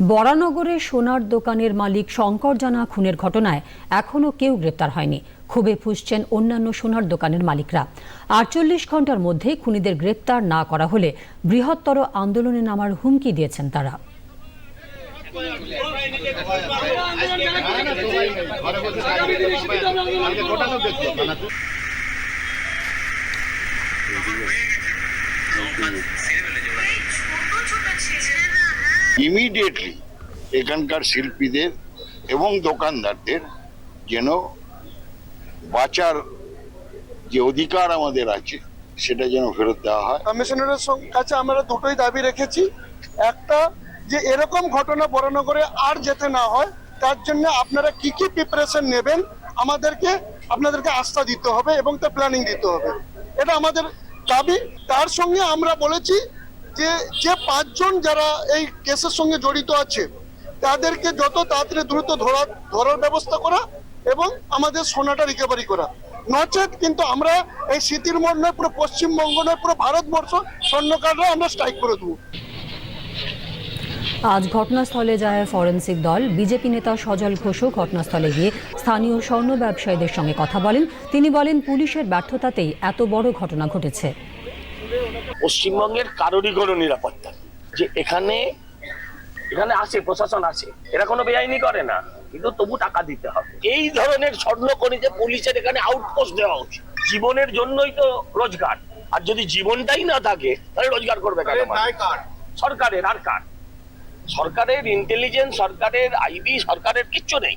বরানগরে সোনার দোকানের মালিক শঙ্কর জানা খুনের ঘটনায় এখনও কেউ গ্রেপ্তার হয়নি। ক্ষোভে ফুসছেন অন্যান্য সোনার দোকানের মালিকরা। আটচল্লিশ ঘণ্টার মধ্যে খুনিদের গ্রেপ্তার না করা হলে বৃহত্তর আন্দোলনে নামার হুমকি দিয়েছেন তারা। ইমিডিয়েটলি এখানকার শিল্পীদের এবং দোকানদারদের যেন বাঁচার যে অধিকার আমাদের আছে, সেটা যেন ফেরত দেওয়া হয়। কমিশনারের কাছে আমরা দুটোই দাবি রেখেছি। একটা, যে এরকম ঘটনা বরানগরে আর যেতে না হয়, তার জন্য আপনারা কি কি প্রিপারেশন নেবেন, আমাদেরকে, আপনাদেরকে আস্থা দিতে হবে এবং তার প্ল্যানিং দিতে হবে। এটা আমাদের দাবি। তার সঙ্গে আমরা বলেছি যে যে পাঁচজন যারা এই কেসের সঙ্গে জড়িত আছে, তাদেরকে যত তাড়াতাড়ি দ্রুত ধরা, ধরার ব্যবস্থা করা এবং আমাদের সোনাটা রিকভারি করা। নচেত কিন্তু আমরা এই স্মৃতির মোড় নয়, পুরো পশ্চিমবঙ্গ নয়, পুরো ভারতবর্ষ স্বর্ণকাররা আমরা স্ট্রাইক করে দেবো। আজ ঘটনাস্থলে যায় ফরেন্সিক দল। বিজেপি নেতা সজল ঘোষও ঘটনাস্থলে গিয়ে স্থানীয় স্বর্ণ ব্যবসায়ীদের সঙ্গে কথা বলেন। তিনি বলেন, পুলিশের ব্যর্থতাতেই এত বড় ঘটনা ঘটেছে। পশ্চিমবঙ্গের কারোরই কোনো নিরাপত্তা যে এখানে এখানে আসে প্রশাসন আসে এরা কোনো বেআইনি করে না। কিন্তু তবু টাকা দিতে হবে। এই ধরনের স্বর্ণ খনিজে পুলিশের এখানে আউটপোস্ট দেওয়া উচিত জীবনের জন্যই তো রোজগার। আর যদি জীবনটাই না থাকে তাহলে রোজগার করবে সরকারের আর কার? সরকারের ইন্টেলিজেন্স সরকারের আইবি সরকারের কিচ্ছু নেই।